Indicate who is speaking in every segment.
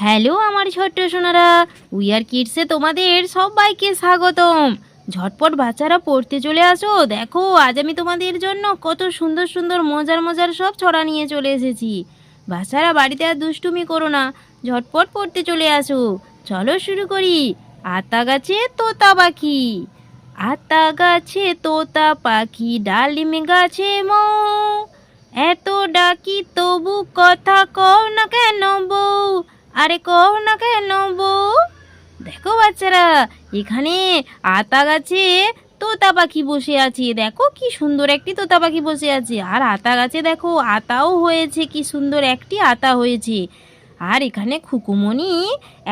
Speaker 1: Hello আমার ছোট্ট Sonara wear কিডসে তোমাদের সবাইকে স্বাগতম। ঝটপট বাচ্চারা পড়তে চলে আসো। দেখো, আজ আমি তোমাদের জন্য কত সুন্দর সুন্দর মজার মজার সব ছড়া নিয়ে চলে এসেছি। বাচ্চারা বাড়িতে আর দুষ্টুমি করো না, ঝটপট পড়তে চলে আসো। চলো শুরু করি। আতা গাছে তোতা পাখি। আতা গাছে তোতা পাখি, ডালিম গাছে মৌ। এত ডাকি তবু কথা কও না কেন বউ আরে কও না কেন বউ? দেখো বাচ্চারা, এখানে আতা গাছে তোতা পাখি বসে আছে। দেখো কি সুন্দর একটি তোতা পাখি বসে আছে। আর আতা গাছে দেখো, আতাও হয়েছে, কি সুন্দর একটি আতা হয়েছে। আর এখানে খুকুমণি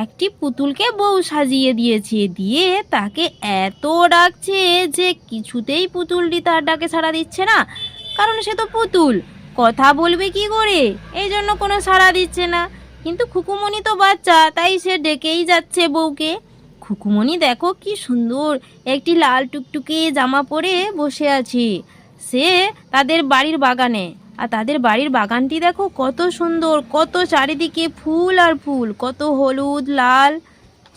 Speaker 1: একটি পুতুলকে বউ সাজিয়ে দিয়েছে। দিয়ে তাকে এত ডাকছে যে কিছুতেই পুতুলটি তার ডাকে সাড়া দিচ্ছে না। কারণ সে তো পুতুল। কথা বলবে কি করে? এই জন্য কোনো সাড়া দিচ্ছে না। কিন্তু খুকুমণি তো বাচ্চা, তাই সে ডেকেই যাচ্ছে বউকে। খুকুমণি, দেখো কি সুন্দর, একটি লাল টুকটুকে জামা পরে বসে আছে। সে তাদের বাড়ির বাগানে। আর তাদের বাড়ির বাগানটি দেখো কত সুন্দর, কত চারিদিকে ফুল আর ফুল, কত হলুদ, লাল,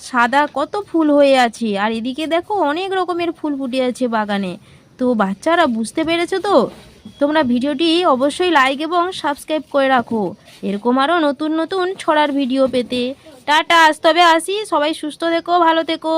Speaker 1: সাদা, কত ফুল হয়ে আছে। আর এদিকে দেখো অনেক রকমের ফুল ফুটে আছে বাগানে। তো বাচ্চারা, বুঝতে পেরেছ তো? তোমরা ভিডিওটি অবশ্যই লাইক এবং সাবস্ক্রাইব করে রাখো। এরকম আরও নতুন নতুন ছড়ার ভিডিও পেতে। টাটা, আজ তবে আসি। সবাই সুস্থ থেকো, ভালো থেকো।